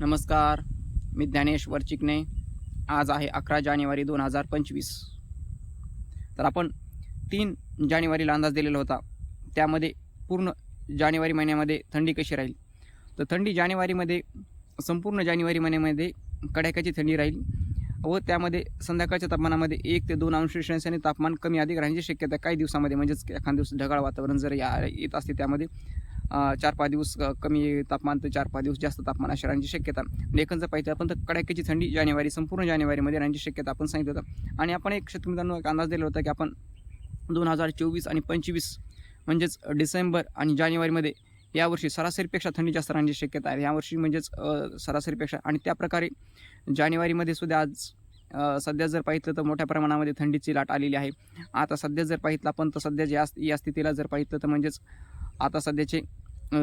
नमस्कार मी ज्ञानेश्वर चिकणे आज आहे अकरा जानेवारी दोन हजार पंचवीस. तर आपण तीन जानेवारीला अंदाज दिलेला होता. त्यामध्ये पूर्ण जानेवारी महिन्यामध्ये थंडी कशी राहील? तर थंडी जानेवारीमध्ये संपूर्ण जानेवारी महिन्यामध्ये कडाक्याची थंडी राहील व त्यामध्ये संध्याकाळच्या तापमानामध्ये एक ते दोन अंश सेल्सिअसने तापमान कमी अधिक राहण्याची शक्यता काही दिवसामध्ये म्हणजेच एखाद दिवस ढगाळ वातावरण जर या येत असते त्यामध्ये चार पाच दिवस कमी तापमान तर चार पाच दिवस जास्त तापमान अशी राहण्याची शक्यता. आणि एकंदर पाहिजे आपण तर कडाक्याची थंडी जानेवारी संपूर्ण जानेवारीमध्ये राहण्याची शक्यता आपण सांगितलं होतं. आणि आपण एक शेतकरी मित्रांनो एक अंदाज दिला होता की आपण दोन हजार चोवीस आणि पंचवीस म्हणजेच डिसेंबर आणि जानेवारीमध्ये यावर्षी सरासरीपेक्षा थंडी जास्त राहण्याची शक्यता आहे. यावर्षी म्हणजेच सरासरीपेक्षा आणि त्याप्रकारे जानेवारीमध्ये सुद्धा आज सध्या जर पाहितलं तर मोठ्या प्रमाणामध्ये थंडीची लाट आलेली आहे. आता सध्या जर पाहितलं आपण तर सध्या या या स्थितीला जर पाहितलं तर म्हणजेच आता सध्याचे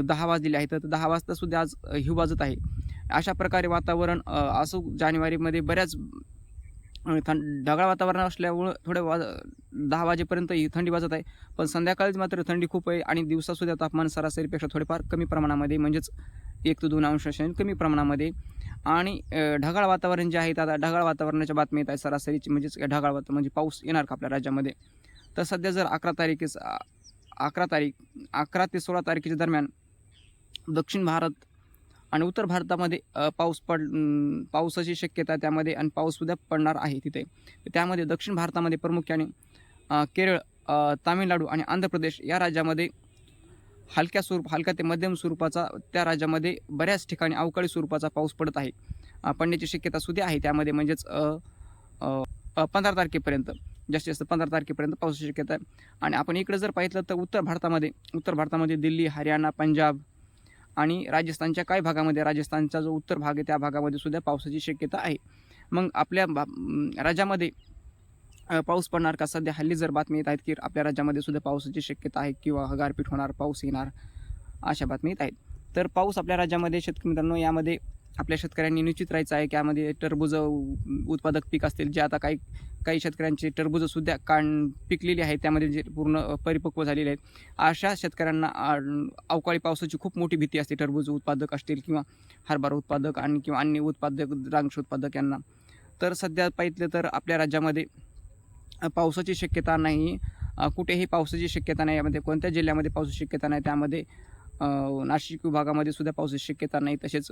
दहा वाजलेले आहेत. तर दहा वाजतासुद्धा आज अ, हिव वाजत आहे. अशा प्रकारे वातावरण असो जानेवारीमध्ये बऱ्याच थंड ढगाळ वातावरण असल्यामुळं थोडं वाज दहा वाजेपर्यंत ही थंडी वाजत आहे. पण संध्याकाळीच मात्र थंडी खूप आहे आणि दिवसासुद्धा तापमान सरासरीपेक्षा थोडेफार कमी प्रमाणामध्ये म्हणजेच एक ते दोन अंश कमी प्रमाणामध्ये. आणि ढगाळ वातावरण जे आहे ते आता ढगाळ वातावरणाच्या बातमी येत आहे सरासरीची म्हणजेच ढगाळ वातावरण म्हणजे पाऊस येणार का आपल्या राज्यामध्ये? तर सध्या जर अकरा तारीख अकरा तारीख अकरा ते सोळा तारखेच्या दरम्यान दक्षिण भारत आणि उत्तर भारतामध्ये पाऊस पड पावसाची शक्यता त्यामध्ये आणि पाऊससुद्धा पडणार आहे तिथे. त्यामध्ये दक्षिण भारतामध्ये प्रामुख्याने केरळ तामिळनाडू आणि आंध्र प्रदेश या राज्यामध्ये हलक्या स्वरूप हलक्या ते मध्यम स्वरूपाचा त्या राज्यामध्ये बऱ्याच ठिकाणी अवकाळी स्वरूपाचा पाऊस पडत आहे. पडण्याची शक्यता सुद्धा आहे त्यामध्ये म्हणजेच पंधरा तारखेपर्यंत. जास्तीत जास्त पंधरा तारखेपर्यंत पावसाची शक्यता आहे. आणि आपण इकडे जर पाहितलं तर उत्तर भारतामध्ये उत्तर भारतामध्ये दिल्ली हरियाणा पंजाब आणि राजस्थानच्या काही भागामध्ये राजस्थानचा जो उत्तर भाग आहे त्या भागामध्ये सुद्धा पावसाची शक्यता आहे. मग आपल्या भा राज्यामध्ये पाऊस पडणार का? सध्या हल्ली जर बातमी येत आहेत की आपल्या राज्यामध्ये सुद्धा पावसाची शक्यता आहे किंवा गारपीट होणार पाऊस येणार अशा बातमी येत आहेत. तर पाऊस आपल्या राज्यामध्ये शेतकरी मित्रांनो यामध्ये आपल्या शेतकऱ्यांनी निश्चित राहायचं आहे की यामध्ये टरबूज उत्पादक पीक असतील जे आता काही काही शेतकऱ्यांचे टरबूजसुद्धा काण पिकलेली आहेत त्यामध्ये जे पूर्ण परिपक्व झालेले आहेत. अशा शेतकऱ्यांना अवकाळी पावसाची खूप मोठी भीती असते. टरबूज उत्पादक असतील किंवा हरभरा उत्पादक आणि किंवा अन्य उत्पादक द्रांक्ष उत्पादक यांना. तर सध्या पाहितलं तर आपल्या राज्यामध्ये पावसाची शक्यता नाही. कुठेही पावसाची शक्यता नाही. यामध्ये कोणत्या जिल्ह्यामध्ये पावसाची शक्यता नाही त्यामध्ये नाशिक विभागामध्ये सुद्धा पावसाची शक्यता नाही. तसेच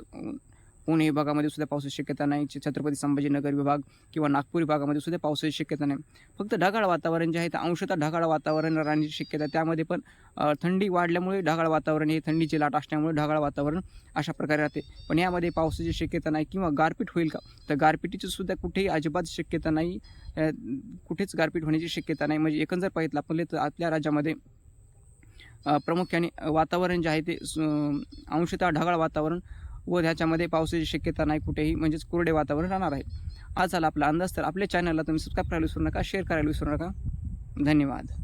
पुणे विभागामध्ये सुद्धा पावसाची शक्यता नाही. छ- छत्रपती संभाजीनगर विभाग किंवा नागपूर विभागामध्ये सुद्धा पावसाची शक्यता नाही. फक्त ढगाळ वातावरण जे आहे ते अंशतः ढगाळ वातावरण राहण्याची शक्यता त्यामध्ये पण थंडी वाढल्यामुळे ढगाळ वातावरण हे थंडीची लाट असल्यामुळे ढगाळ वातावरण अशा प्रकारे राहते. पण यामध्ये पावसाची शक्यता नाही किंवा गारपीट होईल का? तर गारपिटीची सुद्धा कुठेही अजिबात शक्यता नाही. कुठेच गारपीट होण्याची शक्यता नाही. म्हणजे एकंदर पाहितलं आपले तर आपल्या राज्यामध्ये प्रामुख्याने वातावरण जे आहे ते अंशतः ढगाळ वातावरण व ह्याच्यामध्ये पावसाची शक्यता नाही कुठेही म्हणजेच कोरडे वातावरण राहणार आहे. आज झाला आपला अंदाज तर आपल्या चॅनलला तुम्ही सबस्क्राईब करायला विसरू नका शेअर करायला विसरू नका. धन्यवाद.